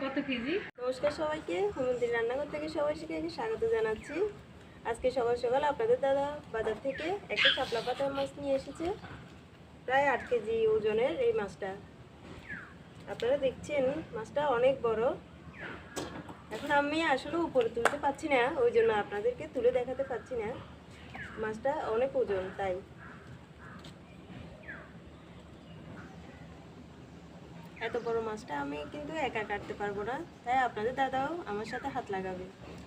কত কেজি? নমস্কার সবাইকে হোমন্দির রান্নাঘর থেকে সবাই শিখে স্বাগত জানাচ্ছি। আজকে সকাল সকাল আপনাদের দাদা বাজার থেকে একটা শাপলা পাতার মাছ নিয়ে এসেছে, প্রায় আট কেজি ওজনের এই মাছটা। আপনারা দেখছেন, মাছটা অনেক বড়। এখন আমি আসলে উপরে তুলতে পারছি না, ওই জন্য আপনাদেরকে তুলে দেখাতে পারছি না। মাছটা অনেক ওজন, তাই। এত বড় মাছটা আমি কিন্তু একা কাটতে পারব না। তাই আপনাদের দাদাও আমার সাথে হাত লাগাবে।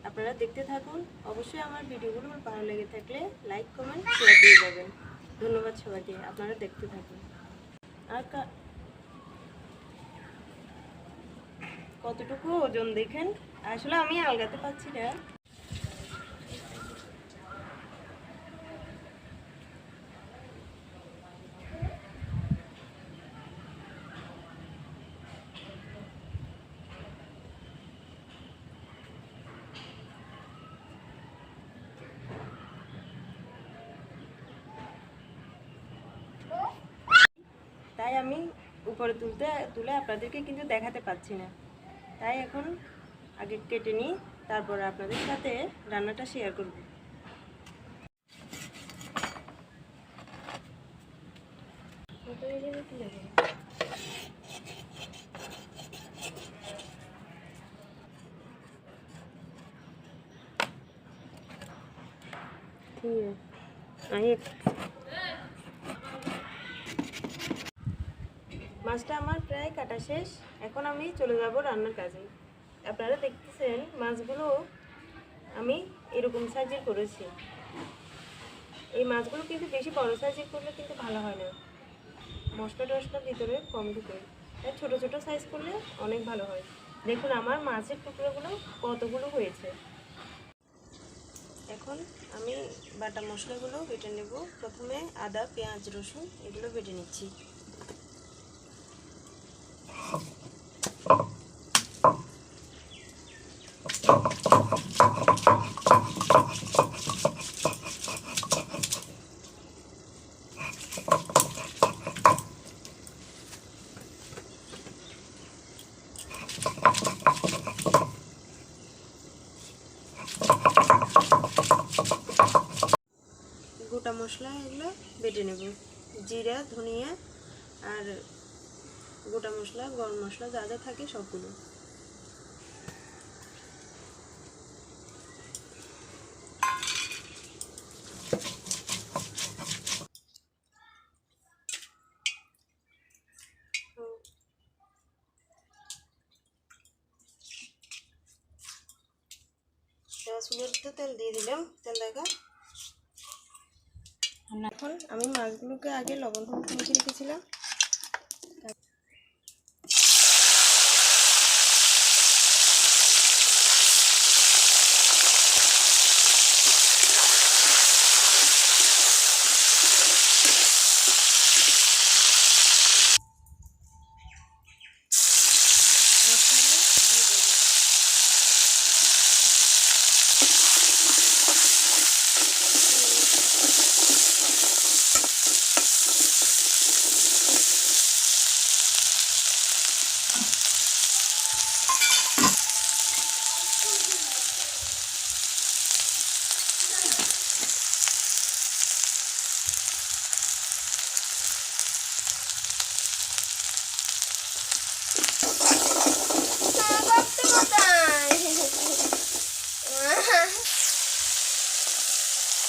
আপনারা দেখতে থাকুন। অবশ্যই আমার ভিডিওগুলো ভালো লেগে থাকলে লাইক কমেন্ট শেয়ার দিয়ে যাবেন। ধন্যবাদ সবাইকে। আপনারা দেখতে থাকুন। আর কতটুকু ওজন দেখেন? আসলে আমি আলগাতে পারছি না। তাই আমি উপরে তুলতে তুলে আপনাদেরকে কিন্তু দেখাতে পাচ্ছি না। তাই এখন আগে কেটে নিই তারপর আপনাদের সাথে রান্নাটা শেয়ার করব। ঠিক আছে। আমি মাছটা আমার প্রায় কাটা শেষ। এখন আমি চলে যাব রান্নার কাজে। আপনারা দেখতেছেন মাছগুলো আমি এরকম সাইজের করেছি। এই মাছগুলো কিন্তু বেশি বড় সাইজের করলে কিন্তু ভালো হয় না। মশলা টশলা ভিতরে কম ঢুকে। তাই ছোটো ছোটো সাইজ করলে অনেক ভালো হয়। দেখুন আমার মাছের টুকরোগুলো কতগুলো হয়েছে। এখন আমি বাটা মশলাগুলো বেটে নেব। প্রথমে আদা, পেঁয়াজ, রসুন এগুলো বেটে নিচ্ছি গোটা মশলা এগুলো বেটে নেব। জিরা, ধনিয়া আর গোটা মশলা, গরম মশলা যা যা থাকে সবগুলো। তেল দিয়ে দিলাম। তেল দেখা এখন আমি মাছগুলোকে আগে লবণ হলুদ মেখে রেখেছিলাম। মশলাগুলো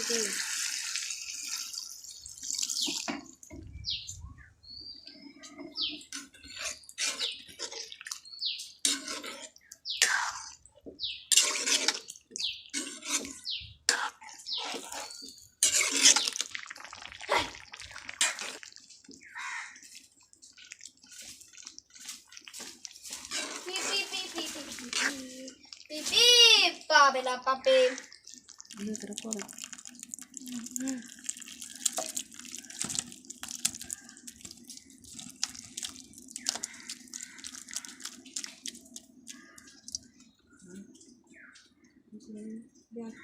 chiquillos. Pipi, papi, la papi. দেখ